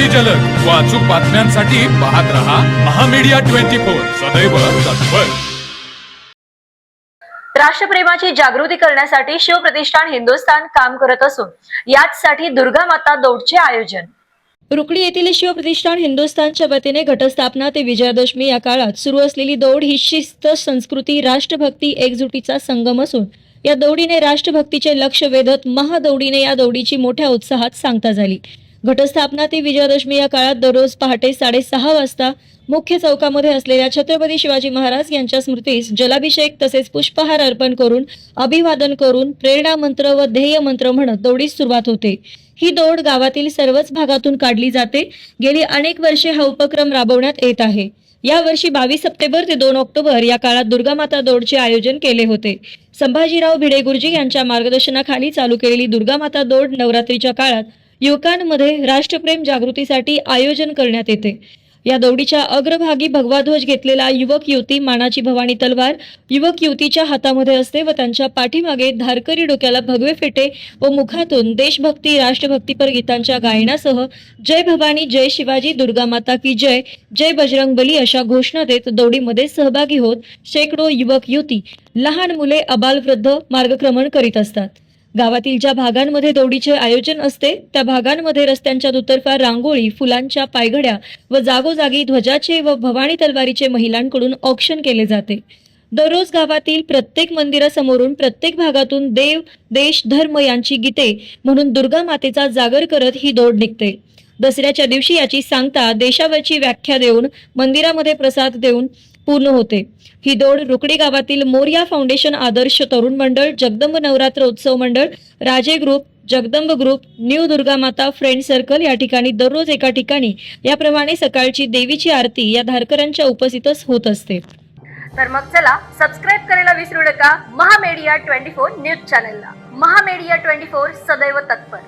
अगदी जलद. व अचूक बातम्यांसाठी पाहत रहा महामीडिया ट्वेंटी फोर. सदैव तत्पर. राष्ट्रप्रेमाची जागृती करण्यासाठी शिवप्रतिष्ठान हिंदुस्थान काम करत असून याचसाठी दुर्गा माता दौडचे आयोजन. रुकडी येथील शिवप्रतिष्ठान हिंदुस्थानच्या वतीने घटस्थापना ते विजयादशमी या काळात सुरू असलेली दौड ही शिस्त संस्कृती राष्ट्रभक्ती एकजुटीचा संगम असून या दौडीने राष्ट्रभक्तीचे लक्ष वेधत महादौडीने या दौडीची मोठ्या उत्साहात सांगता झाली. घटस्थापना ते विजयादशमी या काळात दररोज पहाटे साडेसहा वाजता मुख्य चौकामध्ये असलेल्या छत्रपती शिवाजी महाराज यांच्या स्मृतीस जलाभिषेक तसेच पुष्पहार अर्पण करून अभिवादन करून प्रेरणा मंत्र व ध्येय मंत्र म्हणत दौडीस सुरुवात होते. ही दौड गावातील सर्वच भागातून काढली जाते. गेली अनेक वर्षे हा उपक्रम राबवण्यात येत आहे. या वर्षी बावीस सप्टेंबर ते दोन ऑक्टोबर या काळात दुर्गामाता दौडचे आयोजन केले होते. संभाजीराव भिडे गुरुजी यांच्या मार्गदर्शनाखाली चालू केलेली दुर्गामाता दौड नवरात्रीच्या काळात युवकांमध्ये राष्ट्रप्रेम जागृतीसाठी आयोजन करण्यात येते. या दौडीच्या अग्रभागी भगवाध्वज घेतलेला युवक युवती मानाची भवानी तलवार युवक युवतीच्या हातामध्ये असते व त्यांच्या पाठीमागे धारकरी डोक्याला भगवे फेटे व मुखातून देशभक्ती राष्ट्रभक्तीपर गीतांच्या गायनासह जय भवानी जय शिवाजी दुर्गा माता की जय जय बजरंग बली अशा घोषणा देत दौडीमध्ये सहभागी होत शेकडो युवक युवती लहान मुले अबालवृद्ध मार्गक्रमण करीत असतात. गावातील ज्या भागांमध्ये दौडीचे आयोजन असते त्या भागांमध्ये रस्त्यांच्या दुतर्फा रांगोळी फुलांच्या पायघड्या व जागोजागी ध्वजाचे व भवानी तलवारीचे महिलांकडून ऑक्शन केले जाते. दररोज गावातील प्रत्येक मंदिरासमोरून प्रत्येक भागातून देव देश धर्म यांची गीते म्हणून दुर्गा मातेचा जागर करत ही दौड निघते. दसऱ्याच्या दिवशी याची सांगता देशावरची व्याख्या देऊन मंदिरामध्ये प्रसाद देऊन पूर्ण होते. ही दौड रुकडी गावातील मोर्या फाउंडेशन आदर्श तरुण मंडळ जगदंब नवरात्र उत्सव मंडळ Raje group Jagdamb group new Durga Mata friend circle या ठिकाणी दररोज एका ठिकाणी याप्रमाणे सकाळची देवीची आरती या धारकरांच्या उपस्थितच होत असते. तर मग चला सबस्क्राईब करायला विसरू नका. महामेडिया ट्वेंटी फोर न्यूज चॅनलला. महामेडिया ट्वेंटी फोर सदैव तत्पर.